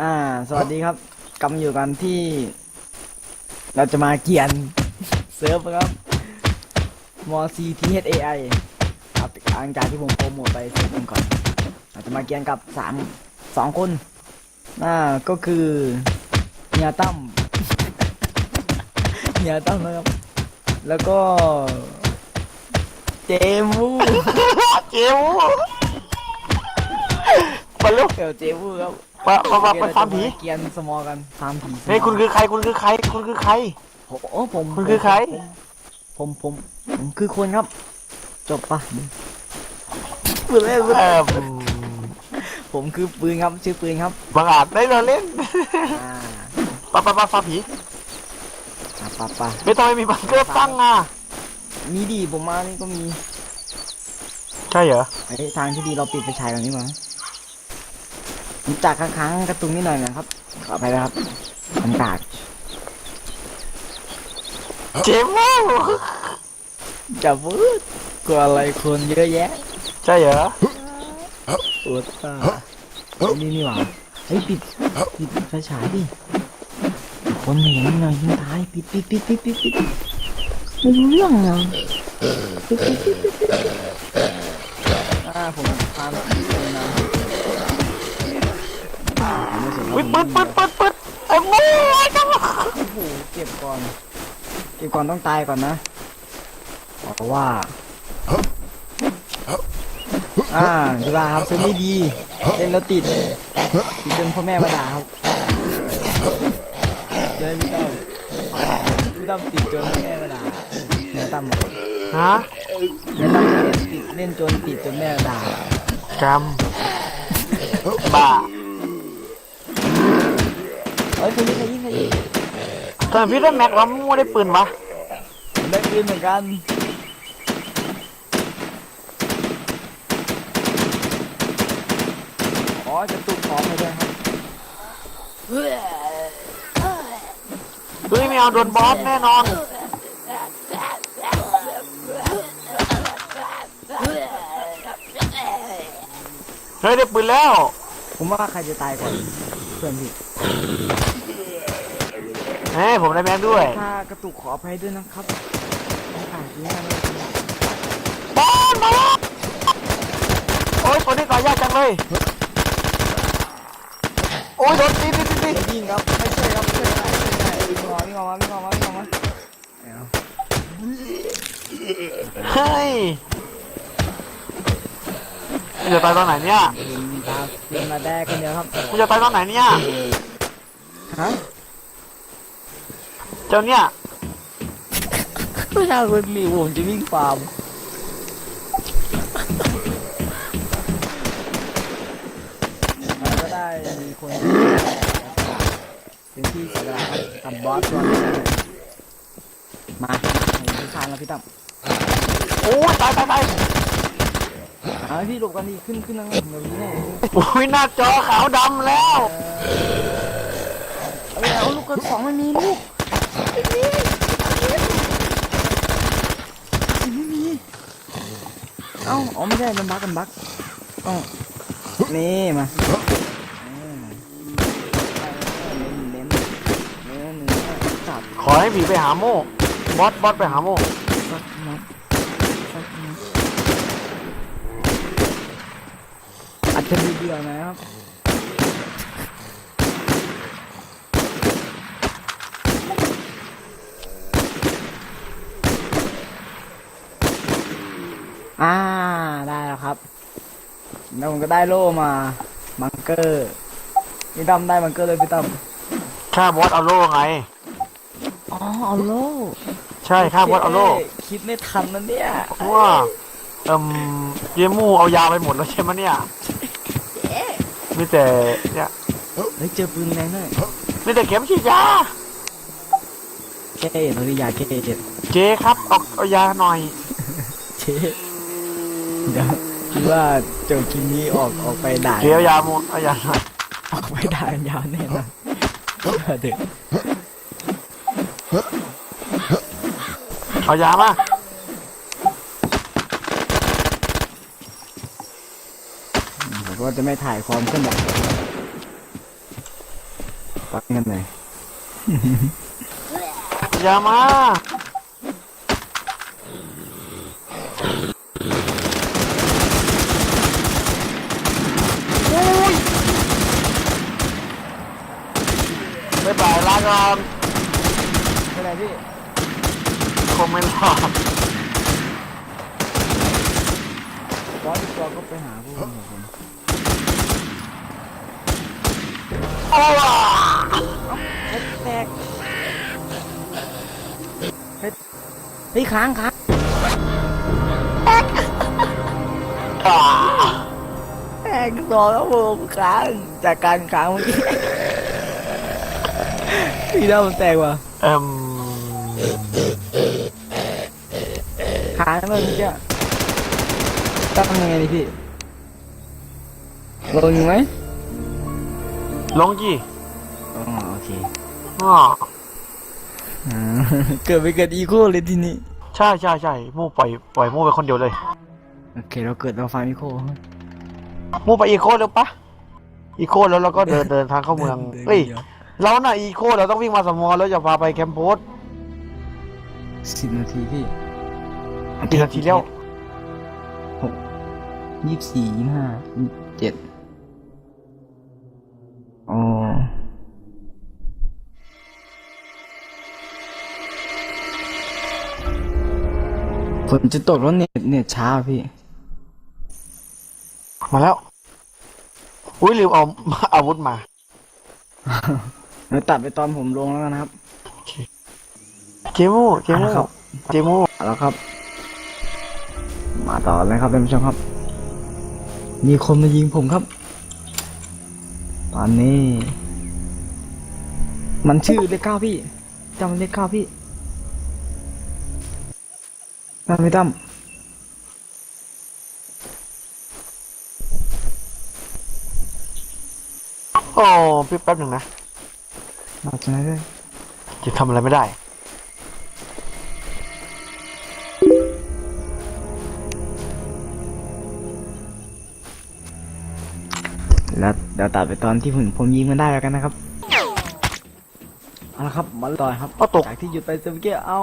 อ่า สวัสดีครับกำอยู่กันที่ เราจะมาเกียนเซิร์ฟครับม c t h a i ครับหลังจากที่ผมโปรโมทไปเซิร์ฟหนึงก่อน เราจะมาเกียนกับสามสองคนอ่าก็คือเฮียตั้มเฮียตั้มนะครับ แล้วก็ เจมูเจวมาลุกเดี๋ยวเจมูครับมามามาไปโอเคฟาร์มผีเรจะเกียนสมอกันฟาร์มผีเฮ้ยคุณคือใครคุณคือใครคุณคือใครผมโอ้ผมคุณคือใครผมผมผมผมคือคนครับ จบปะปืนเล่นปืนเอเล่นอผมคือปืนครับชื่อปืนครับบังอาจได้เราเล่นอ่าปะปะปะฟาร์มผีอะปะปะไม่ต้องไม่มีบังเกอร์ตั้งอะมีดีผมมานี่ก็มี ใช่เหรอไอ้ทางที่ดีเราปิดไฟฉายก่อนดีกว่า ผมจากค้างๆกระตุ้งนิดหน่อยนะครับ ขอไปแล้วครับผมกาดเจวจะพูดกลัวอะไรคนเยอะแยะใช่เหรอปวดตาไอ้นี่นี่หว่าเฮ้ยปิดปิดไฟฉายดิคนเห็นหน่อยยิงตายปิดปิดปิดปิดปิดปิดไม่รู้เรื่องอะปิดปิดปิดปิดปิดอ่าผมพามาเลยนะผมไม่สนว่าวิผมปืดปืดปืดปืดไอ้โม่ไอ้เจ้าโอ้โหเก็บก่อน เก็บก่อนต้องตายก่อนนะเพราะว่า อ่าจุฬาครับซื้อไม่ดี เล่นแล้วติดติดจนพ่อแม่มาด่าครับเจอพี่ตั้มพี่ตั้มติดจนแม่มาด่าแม่ตั้มบอกฮะแม่ตั้มเล่นติดเล่นจนติดจนแม่ด่ากำบ้า เอ้ยใครยิงใครยิงใครยิงทำไมพี่ได้แม็กแล้วมั่วได้ปืนวะได้ปืนเหมือนกันอ๋อจะตุกของไปด้วยครับเฮ้ยไม่เอาโดนบอสแน่นอนเฮ้ยได้ปืนแล้ว ผมว่าใครจะตายก่อนเพื่อนพี่ เฮ้ยผมได้แม็กด้วยถ้ากระตุกขออภัยด้วยนะครับโอกาสนี้นะบอลมาแล้วโอ้ยคนนี้ต่อยากจังเลย โอ้ยโดนตีตีตีตียิงครับไม่ใช่ครับไม่ใช่ไม่ใช่วิ่งออกวิ่งออกมาวิ่งออกมาวิ่งออกมาเอาเฮ้ยมึงจะตายตอนไหนเนี่ยยิงตายิงมาแดกคนเดียวครับมึงจะตายตอนไหนเนี่ยฮะ เจ้าเนี่ยไม่ใช่คนมีผมจะวิ่งฟาร์มแล้วก็ได้มีคนเป็นที่สระครับกับบอสตัวนี้มาเห็นที่คานแล้วพี่ตั้มโอ้ยตายตายตายเอาพี่หลบกันดีขึ้นขึ้นนะเดี๋ยวนี้แน่โอ้ยหน้าจอขาวดำแล้ว เอาเอาลูกกระของมันมีลูก ไม่มีไม่มีเอ้าอ๋อไม่ได้มันบักมันบักเอ้านี่มาอืมเน้นเน้นเน้นเนื้อจับขอให้ผีไปหาโม่บอสบอสไปหาโม่สักนัดสักนัดอาจจะมีเดียวนะครับ อ่าได้แล้วครับแล้วผมก็ได้โล่มาบังเกอร์พี่ตั้มได้บังเกอร์เลยพี่ตั้มฆ่าบอสเอาโล่ไง อ๋อเอาโล่ใช่ฆ่าบอสเอาโล่คิดไม่ทันนะเนี่ยเพราะว่าเอ่มเยมูเอายาไปหมดแล้วใช่ไหมเนี่ยมีแต่เนี่ยเฮ้ยเจอปืนแรงด้วยมีแต่เข็มฉีดยาเจ๊เฮ้ยยาเจ๊เจ๊เจครับเอาเอายาหน่อยเจ๊ เดี๋ยวคิดว่าเจ้าคิมนี้ออกออกไปด่าเจเอายาหมดเอายาหน่อยออกไปด่ายาวแน่นอนเด็กเอายามาผมก็จะไม่ถ่ายความเคลื่อนไหวปักเงินหน่อยอย่ามาอุ้ยไม่ ไปลาก่อนไม่เป็นไรพี่คงไม่รอดบอสอีกตัวก็ไปหาพวกผมผมโอ้ล่ะแตกเฮ้ยเฮ้ยค้างค้างอ่าแตกต่อครับผมค้างจากการค้างเมื่อกี้ พี่เล่ามันแตกว่ะเอ็มค้างเลยเมื่อกี้ตั้งยังไงดีพี่ลงอยู่ไหมลงจีอ๋อโอเคอ๋ออ่าเกิดไปเกิดอีโคเลยทีนี้ใช่ใช่ใช่มู่ปล่อยปล่อยมู่ไปคนเดียวเลย โอเคเราเกิดเราฟาร์มอีโคมู่ไปอีโคเร็วปะอีโคแล้วเราก็เดินเดินทางเข้าเมืองเฮ้ย เราน่ะอีโคเราต้องวิ่งมาสมอแล้วจะพาไปแคมป์โพสสิบนาทีพี่กี่นาทีแล้วยี่สิบสี่ยี่สิบห้ายี่สิบเจ็ดอ๋อฝนจะตกแล้วเน็ตเน็ตช้าพี่ มาแล้ว อุ้ยลืมเอาอาวุธมา เดี๋ยวตัดไปตอนผมลงแล้วกันนะครับเจมูเจมูอะครับเจมูเอาแล้วครับ มาต่อเลยครับท่านผู้ชมครับ มีคนมายิงผมครับ ตอนนี้ มันชื่อเลขเก้าพี่จำเลขเก้าพี่ตั้มไม่ตั้มโอ้พี่แป๊บหนึ่งนะ มาจากไหนด้วยจะทำอะไรไม่ได้ แล้วเดี๋ยวตัดไปตอนที่ผมผมยิงมันได้แล้วกันนะครับ เอาละครับมาต่อครับเอาตก จากที่หยุดไปเมื่อกี้เอา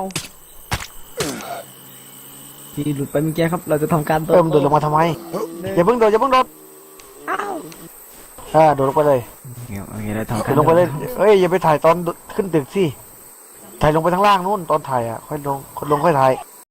ที่หลุดไปเมื่อกี้ครับ เราจะทำการเริ่มโดดลงมาทำไม อย่าเพิ่งโดดอย่าเพิ่งโดดอ้าวอ่าโดดลงไปเลย โอเคเราทำโดการดลงไปเลยเอ้ยอย่าไปถ่ายตอนขึ้นตึกสิถ่ายลงไปข้างล่างนู่นตอนถ่ายอะค่อยลงคนลงค่อยถ่าย